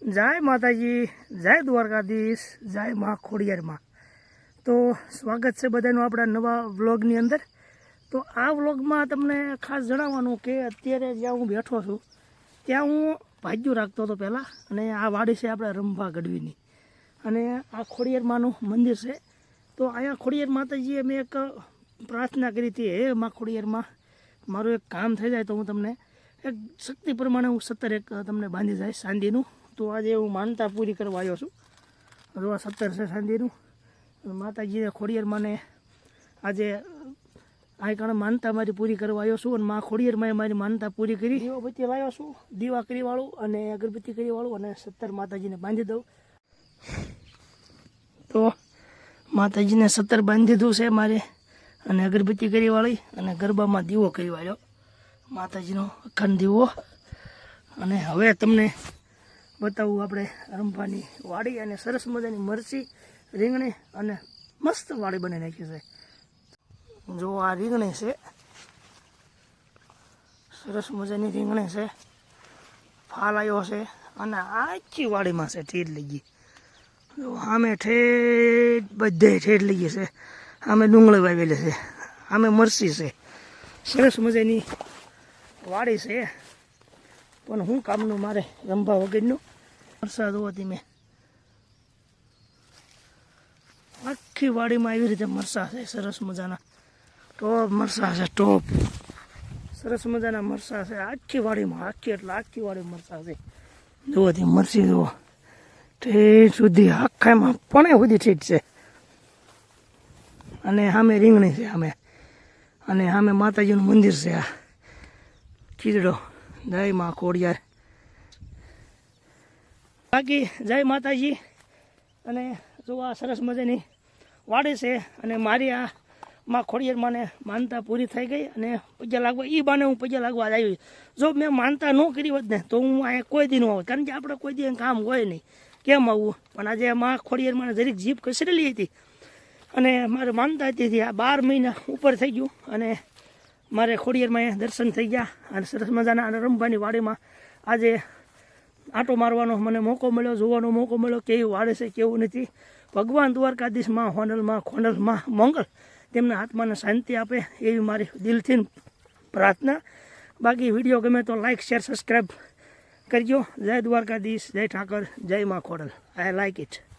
જય માતાજી, જય દ્વારકાધીશ, જય મા ખોડિયારમાં. તો સ્વાગત છે બધાનું આપણા નવા વ્લોગની અંદર. તો આ વ્લોગમાં તમને ખાસ જણાવવાનું કે અત્યારે જ્યાં હું બેઠો છું, ત્યાં હું ભાજ્યું રાખતો હતો પહેલાં, અને આ વાડી છે આપણે રંભા ગઢવીની. અને આ ખોડિયારમાંનું મંદિર છે. તો અહીંયા ખોડિયાર માતાજીએ મેં એક પ્રાર્થના કરી હતી, હે મા ખોડિયારમાં, મારું એક કામ થઈ જાય તો હું તમને, એક શક્તિ પ્રમાણે હું સત્તર એક તમને બાંધી જાય સાંદીનું તો આજે હું માનતા પૂરી કરવા આવ્યો છું. જો આ સત્તર છે સાંજેનું. અને માતાજીએ ખોડિયારમાંને આજે આ કારણે માનતા મારી પૂરી કરવા આવ્યો છું અને મા ખોડિયારમાં મારી માનતા પૂરી કરી. દીવાબત્તી લાવ્યો છું. દીવા કરીવાળું અને અગરબત્તી કરીવાળું અને સત્તર માતાજીને બાંધી દઉં. તો માતાજીને સત્તર બાંધી દીધું છે મારે અને અગરબત્તી કરીવાળી અને ગરબામાં દીવો કરીવાળ્યો માતાજીનો અખંડ દીવો. અને હવે તમને બતાવું આપણે રંભાની વાડી અને સરસ મજાની મરચી, રીંગણી અને મસ્ત વાડી બની નાખી છે. જો આ રીંગણી છે. સરસ મજાની રીંગણી છે. ફાલ આવ્યો છે અને આખી વાડીમાં છે ઠેઠ લઈ ગઈ. જો સામે ઠેઠ બધે ઠેઠ લઈ ગઈ છે. સામે ડુંગળી વાવેલી છે. સામે મરસી છે. સરસ મજાની વાડી છે. પણ હું કામનું મારે રંભા વગરનું? વરસાદ હોવાથી મેં આખી વાડીમાં એવી રીતે મરસા છે, સરસ મજાના. ટોપ મરસા છે, ટોપ. સરસ મજાના મરસા છે, આખી વાડીમાં, આખી એટલે આખી વાડી મરસા છે. જુઓથી મરસી જુઓ. ઠેઠ સુધી, આખામાં પણ સુધી ઠીક છે. અને સામે રીંગણી છે, સામે. અને સામે માતાજીનું મંદિર છે આ. ખીજડો. જય માં ખોડિયાર બાકી જય માતાજી. અને જો આ સરસ મજાની વાડી છે અને મારી આ માં ખોડિયાર માને માનતા પૂરી થઈ ગઈ અને પૈસા લાગવા એ બાને હું પૈસા લાગવા આવી. જો મેં માનતા ન કરી હોત ને, તો હું અહીંયા કોઈ દી ન આવત કારણ કે આપણે કોઈ દી કામ હોય નહીં. કેમ આવવું પણ આજે માં ખોડિયાર માને જરીક જીભ કસરેલી હતી. અને મારે માનતા હતી, આ બાર મહિના ઉપર થઈ ગયું. અને મારે ખોડિયારમાં દર્શન થઈ ગયા અને સરસ મજાના અને રમભાની વાડીમાં આજે આંટો મારવાનો મને મોકો મળ્યો, જોવાનો મોકો મળ્યો કેવું વાડે છે કેવું નથી. ભગવાન દ્વારકાધીશમાં, હોનલમાં ખોનલમાં મંગળ તેમના આત્માને શાંતિ આપે એવી મારી દિલથી પ્રાર્થના. બાકી વીડિયો ગમે તો લાઇક શેર સબસ્ક્રાઈબ કરજો. જય દ્વારકાધીશ, જય ઠાકર, જય મા ખોડલ. I like it